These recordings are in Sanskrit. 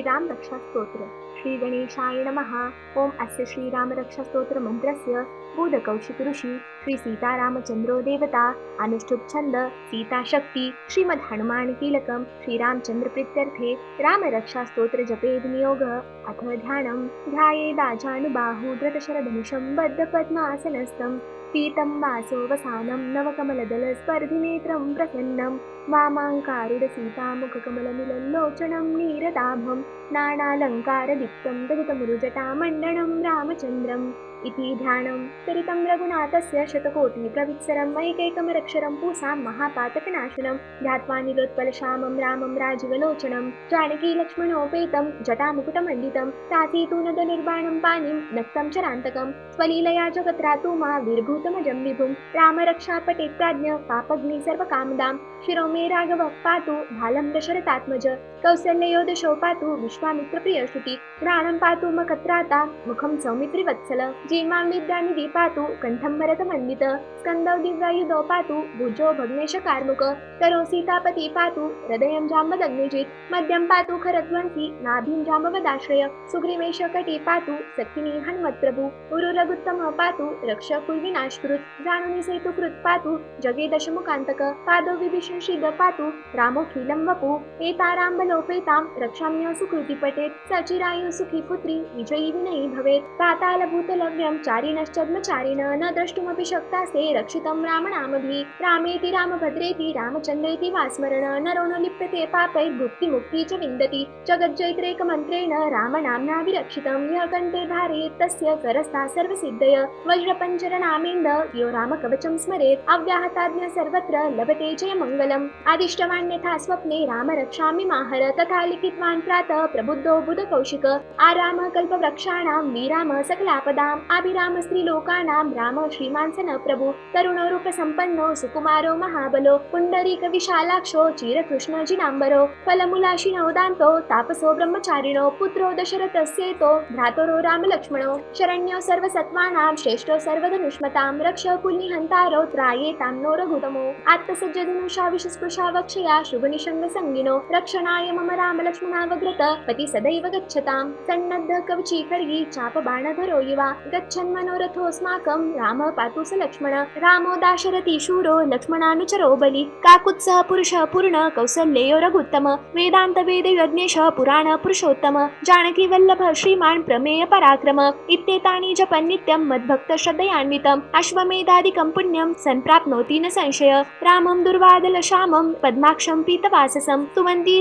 श्रीरामरक्षास्तोत्र। श्रीगणेशाय नमः। ॐ अस्य श्रीरामरक्षास्तोत्रमन्त्रस्य बोधकौशिक ऋषि श्रीसीतारामचन्द्रो देवता अनुष्ठुप्छन्द सीताशक्ति श्रीमद्हनुमानकीलकं श्रीरामचन्द्रप्रीत्यर्थे रामरक्षास्तोत्रजपेद नियोगः। अथ ध्यानं ध्यायेदाजानुबाहुधृतशरधनुषं बद्धपद्मासनस्थं पीतं वासोऽवसानं नवकमलदलस्पर्धिनेत्रं प्रसन्नं वामाङ्कारुडसीतामुखकमलमिलल्लोचनं नीरदाभं नानालङ्कारदीप्तं दलितमुरुजटामण्डनं रामचन्द्रम् इति ध्यानं चरितं रघुनाथस्य शतकोटिप्रवित्सरं एकैकमरक्षरं पूसां महापातकनाशनं। ध्यात्वा निलोत्पलशामं रामं राजीवलोचनं। जानकीलक्ष्मणोपेतं जटामुकुटमण्डितं। तासीतु पाणिं नक्तं चरान्तकं। स्वलीलया जगत्रातु मा विर्भूतमजं विभुं। रामरक्षापटे प्राज्ञ पापग्नि सर्वकामदां शिरोमी राघव पातु भालं दशरथात्मज कौसल्ययो दशो पातु विश्वामित्रप्रियश्रुति घ्राणं पातु मखत्राता मुखं सौमित्रिवत्सल जीमां विद्यानिधि पातु कण्ठं भरतमन्वित स्कन्दौ दिव्यायुधौ पातु भुजो भग्नेशकार्मुक करो सीतापति पातु हृदयं जाम्बदग्निजित् मद्यं पातु खरध्वंसि नाभिं जाम्बवदाश्रय सुग्रीवेश कटी पातु सखिनी हनुमत्प्रभु उरुरगुत्तम पातु रक्ष कुर्विनाशकृत् जानुनि सेतुकृत् पातु जगे दशमुकान्तक पादौ विभीषणशिद पातु रामोऽखिलं वपु एताराम्बलोपेतां रक्षाम्योऽसु सुकृति पठेत् सचिरायु सुखी पुत्री विजयी विनयी भवेत् पातालभूतलव्यं चारिणश्चद्मचारिण न द्रष्टुमपि शक्तास्ते रक्षितं रामनामभिः रामेति रामभद्रेति रामचन्द्रेति वा स्मरण नरो न लिप्यते पापैर्भुक्तिमुक्ति च विन्दति जगज्जैत्रेकमन्त्रेण रामनाम्ना विरक्षितं यः कण्ठे धारयेत् तस्य करस्था सर्वसिद्धय वज्रपञ्चरनामेन्द यो रामकवचं स्मरेत् अव्याहताज्ञ सर्वत्र लभते जयमङ्ग केवलम् आदिष्टवान्यथा स्वप्ने राम रक्षामि माहर तथा लिखितवान् प्रातः प्रबुद्धो बुधकौशिक आराम कल्पवृक्षाणां विराम सकलापदाम् अभिराम स्त्रीलोकानां राम श्रीमान् स न प्रभु तरुणो रूपसम्पन्नो सुकुमारो महाबलो पुण्डरीक विशालाक्षो चिरकृष्ण जिनाम्बरो तापसो ब्रह्मचारिणो पुत्रो दशरथस्येतो भ्रातरो रामलक्ष्मणो शरण्यो सर्वसत्त्वानां श्रेष्ठो सर्वधनुष्मतां रक्ष कुल्निहन्तारो त्रायेतां नो रघुतमो आत्मसज्जधनुषा विषस्पृशा वक्षया शुभनिषङ्गसङ्गिनो रक्षणाय मम रामलक्ष्मणावग्रत। पति सदैव गच्छतां सन्नद्ध कवची खड्गी चापबाणधरो युवा। गच्छन् मनोरथोऽस्माकं रामः पातु स लक्ष्मण। रामो दाशरथी शूरो लक्ष्मणानुचरो बलि। काकुत्सः पुरुषः पूर्ण कौसल्ययो रघुत्तम। वेदान्त वेद यज्ञेश पुराण पुरुषोत्तम। जानकी वल्लभ श्रीमान् प्रमेय पराक्रम। इत्येतानि जपन् नित्यं मद्भक्त श्रद्धयान्वितम्। अश्वमेधादिकं पुण्यं सम्प्राप्नोति न संशय। रामं श्यामं पद्माक्षं पीतवाससं स्तुवन्ति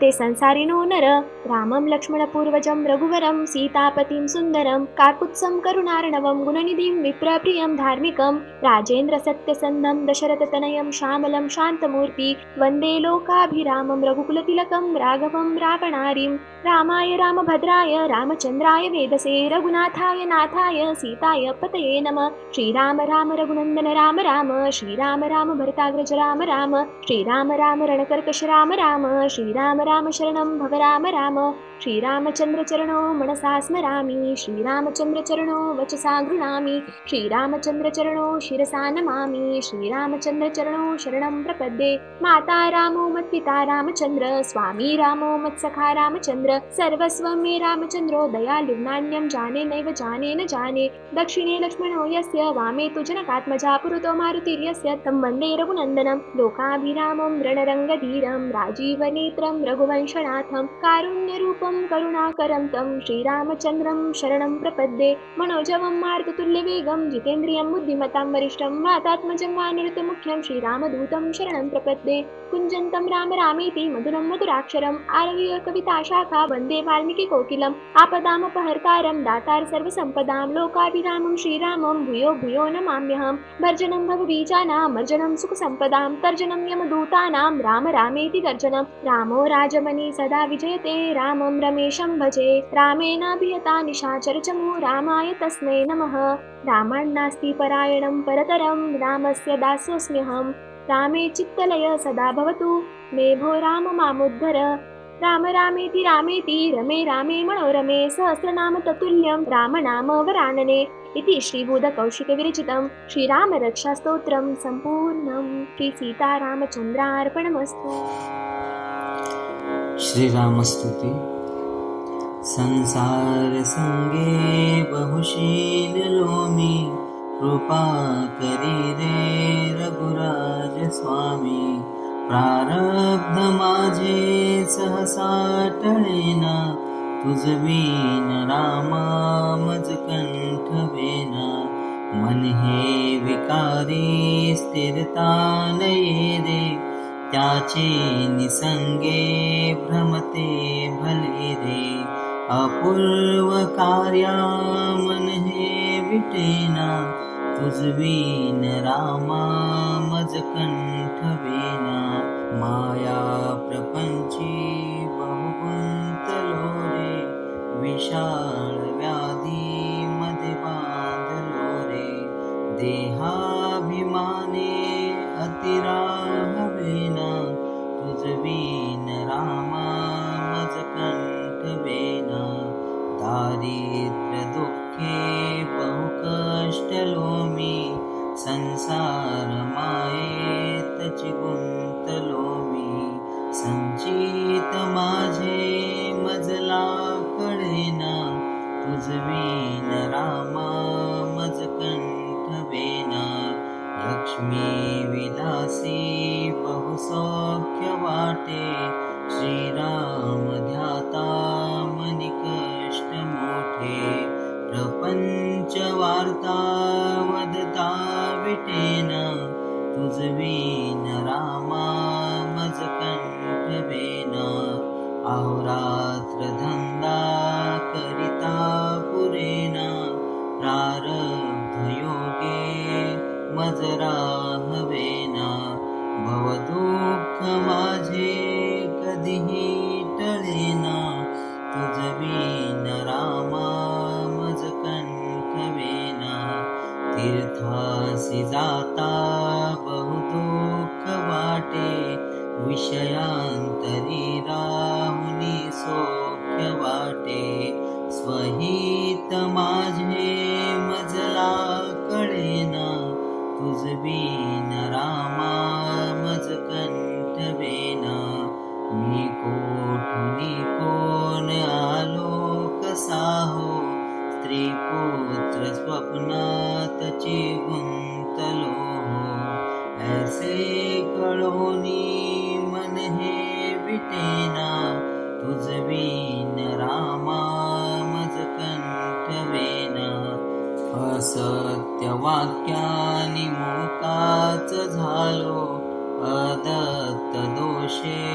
ते संसारिणो नर। रामं लक्ष्मणपूर्वजं रघुवरं सीतापतिं सुन्दरं काकुत्सं करुणार्णवं गुणनिधिं विप्रप्रियं धार्मिकं राजेन्द्रसत्यसन्धं दशरथतनयं श्यामलं शान्तमूर्ति वन्दे लोकाभिरामं रघुकुलतिलकं राघवं रावणारिं रामाय रामभद्राय रामचन्द्राय वेदसे रघुनाथाय नाथाय सीताय पतये नमः। श्रीराम राम रघुनन्दन राम राम श्रीराम राम भरताग्रज राम राम श्रीराम राम रणकर्कश राम राम श्रीराम राम शरणं भव राम राम श्रीरामचन्द्रचरणो मनसा स्मरामि श्रीरामचन्द्रचरणो वचसा गृह्णामि श्रीरामचन्द्रचरणो शिरसा नमामि श्रीरामचन्द्रचरणो शरणं प्रपद्ये। माता रामो मत्पिता रामचन्द्र स्वामी रामो मत्सखा रामचन्द्र सर्वस्वं मे रामचन्द्रो दयालु नान्यं जाने नैव जाने न जाने। दक्षिणे लक्ष्मणो यस्य वामे तु जनकात्मजा पुरतो मारुतिर्यस्य तं वन्दे रघुनन्दनं लोकाभिरामं रणरङ्गधीरं राजीवनेत्रं रघुवंशनाथं कारुण्यरूपं करुणाकरं तं श्रीरामचन्द्रं शरणं प्रपद्ये मनोजवं मार्गतुल्यवेगं जितेन्द्रियं बुद्धिमतां वरिष्ठं मातात्मजं वानिरुतमुख्यं श्रीरामदूतं शरणं प्रपद्ये कुञ्जन्तं राम रामेति मधुरं मधुराक्षरम् आरवीय कविताशाखा वन्दे वाल्मीकिकोकिलम् आपदामपहर्तारं दातार सर्वसम्पदां लोकाभिरामं श्रीरामं भूयो भूयो नमाम्यहं भर्जनं भवबीजानां मर्जनं सुखसम्पदां तर्जनं यमदूतानां राम रामेति गर्जनं। रामो राजमणि सदा विजयते रामं रमेशं भजे। रामेणाभियता निशाचरचमु रामाय तस्मै नमः। रामान्नास्ति परायणं परतरं रामस्य दासोऽस्म्यहं रामे चित्तलय सदा भवतु। मे भो राम मामुद्धर राम रामेति रामेति रमे रामे मनोरमे सहस्रनाम ततुल्यं रामनाम वरानने इति श्रीबुधकौशिकविरचितं श्रीरामरक्षास्तोत्रं सम्पूर्णं श्रीसीतारामचन्द्रार्पणमस्तु। श्रीरामस्तुति। संसारसङ्गे बहुशील लोमी कृपा करी रे रघुराजस्वामी प्रारब्ध माझे सहसा टळेना. तुझवीन रामा मज कंठवेना. मन हे विकारी स्थिरता नये रे. त्याचे निसंगे भ्रमते भले रे. अपूर्व कार्या मन विटेना. तुझवीन रामा मज कंठवेना माया प्रपंची बहुगुंतलो रे विशाल व्याधी मध्ये बांधलो रे देहाभिमाने अतिराहवेना तुझवीन रामा मज कंठवेना दारिद्र्य दुःखे बहुकष्टलो मी अहोरात्र धंदा करिता पुरेना प्रारब्ध योगे मजरा हवेना भवदुःख माझे कधीही टळेना तुझवीन रामा मज कंठवेना तीर्थासी जाता बहुदुःख वाटे विषयांतरी सौख्य वाटे स्वहित माझे मजला कळेना तुझवीन रामा मज कंठवेना मी कोठुनी कोण आलो, कसा हो? स्त्री पुत्र स्वप्नात गुंतलो ऐसे कळोनी मन हे विटेना। तुझवीन रामा मज कंठवेना असत्य वाक्यानि अदत्त दोषे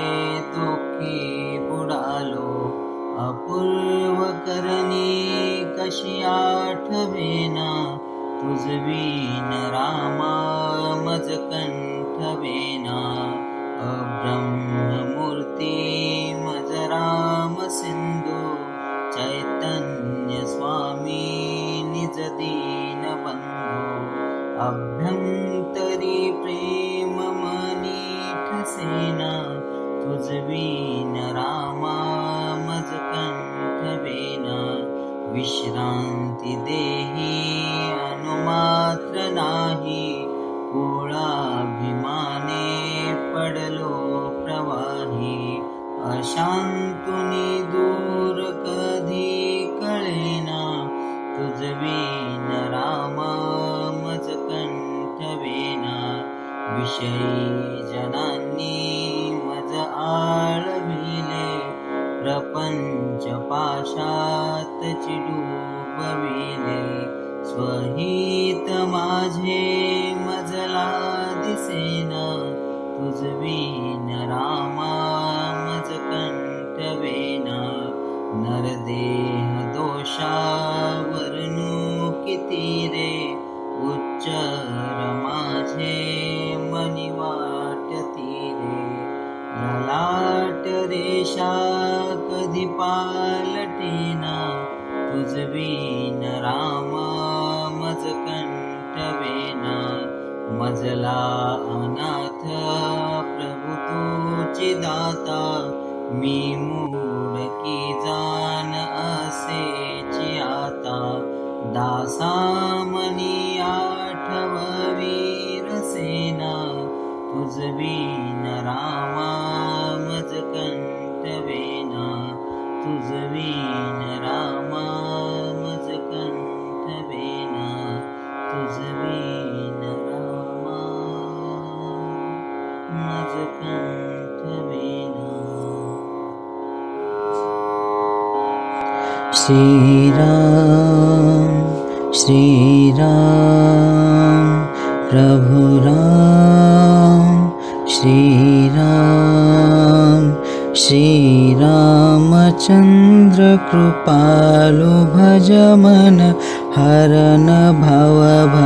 दुःखी बुडालो. अपूर्व करणी कशी आठवेना? तुझवीन रामा मज अब्रह्ममूर्ती विश्रांती देही अनुमात्र कुळाभिमाने पडलो प्रवाही अशांतुनी दूर कधी कळेना तुझवीन विषयी जनांनी मज आळविले प्रपंच पाशात माझे मजला दिसेना तुझवीन रामा मज कंठवेना नरदेह जला अनाथ प्रभु तू चिदाता मीमू श्रीराम श्रीराम प्रभु राम श्रीराम श्रीरामचन्द्र कृपालु भज मन हरन भवभयदारुणं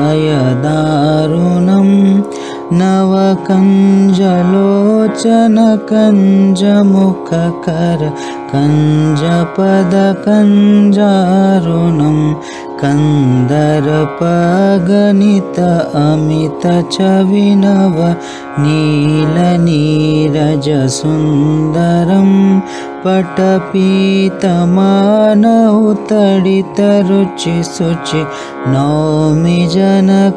नवकञ्जलोचनकञ्जमुखकर कञ्जपदकञ्जारुणं कन्दर्पगणित अमित च विनव नीलनीरजसुन्दरं पटपीतमानौतडितरुचिशुचि नौमि जनकसुतावरं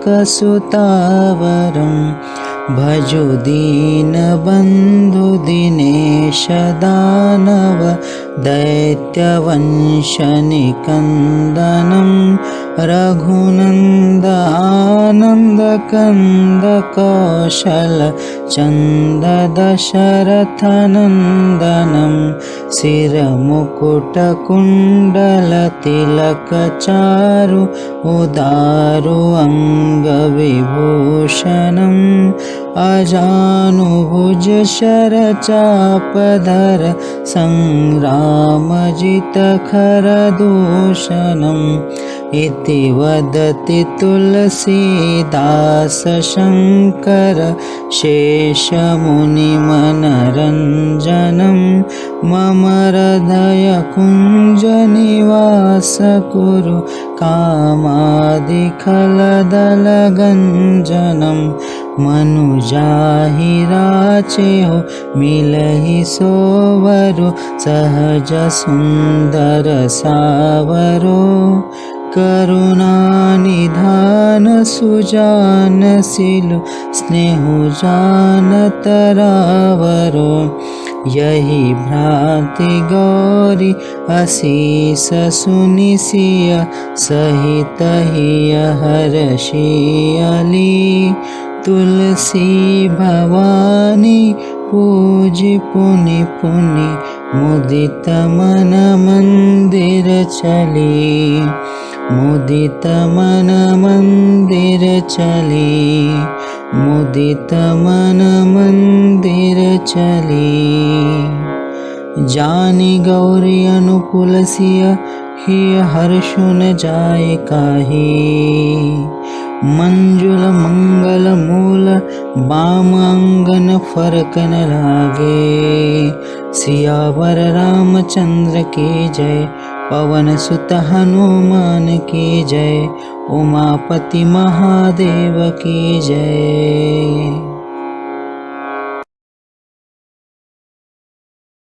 भजु दीनबन्धुदिनेश दानव दैत्यवंशनिकन्दनं रघुनन्दानन्दकन्दकौशल चन्ददशरथनन्दनं शिरमुकुटकुण्डलतिलकचारु उदारु अङ्गविभूषणम् अजानुभुज शरचापधर सङ्ग्रामजितखरदूषणम् इति वदति तुलसीदासशङ्कर शेषमुनिमनरञ्जनं मम हृदयकुञ्जनिवास कुरु कामादिखलदलगञ्जनं मनुजाहिराचे हो मिलहि सोवरु सहज सुन्दर सावरो करुणानिधान सुजानसिलु स्नेहुजानतरावरो यही भ्रान्ति गौरी अशीष सुनिसिय सहित हिय हर्षियली तुलसी भवानी पूजि पुनि पुनि मुदित मन मन्दिर चली मुदित मन मन्दिर चली मुदित गौरी अनुकुलसिय हि हर्षुन जाय काहि। मंजुल मंगल मूल बाम अंगन फरकन लागे। सियावर रामचंद्र की जय पवन सुत हनुमान की जय उमापति महादेव की जय।